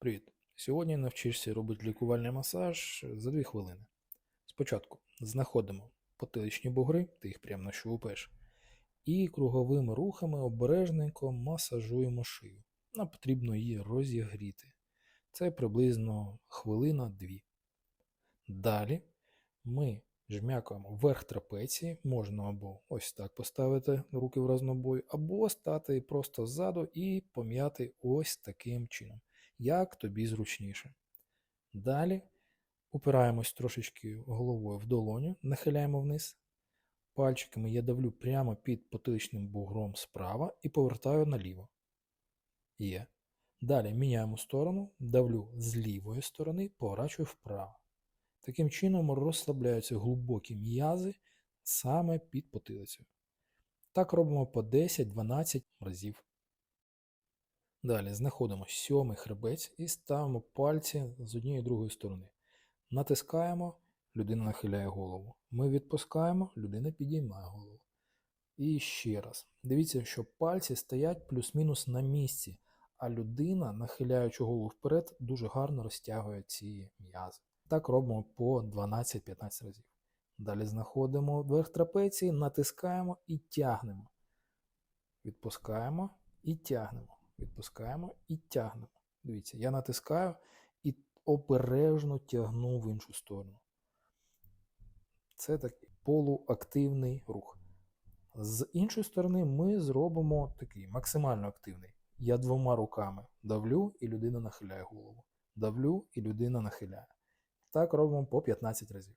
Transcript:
Привіт! Сьогодні навчишся робити лікувальний масаж за 2 хвилини. Спочатку знаходимо потиличні бугри, ти їх прямо нащупаєш, і круговими рухами обережненько масажуємо шию. Нам потрібно її розігріти. Це приблизно хвилина-дві. Далі ми жмякаємо верх трапеції, можна або ось так поставити руки в разнобой, або стати просто ззаду і пом'яти ось таким чином як тобі зручніше. Далі упираємось трошечки головою в долоню, нахиляємо вниз. Пальчиками я давлю прямо під потиличним бугром справа і повертаю наліво. Є. Далі міняємо сторону, давлю з лівої сторони, поворачую вправо. Таким чином розслабляються глибокі м'язи саме під потилицею. Так робимо по 10-12 разів. Далі знаходимо сьомий хребець і ставимо пальці з однієї другої сторони. Натискаємо, людина нахиляє голову. Ми відпускаємо, людина підіймає голову. І ще раз. Дивіться, що пальці стоять плюс-мінус на місці, а людина, нахиляючи голову вперед, дуже гарно розтягує ці м'язи. Так робимо по 12-15 разів. Далі знаходимо верх трапеції, натискаємо і тягнемо. Відпускаємо і тягнемо. Відпускаємо і тягнемо. Дивіться, я натискаю і обережно тягну в іншу сторону. Це такий полуактивний рух. З іншої сторони, ми зробимо такий максимально активний. Я двома руками давлю, і людина нахиляє голову. Давлю, і людина нахиляє. Так робимо по 15 разів.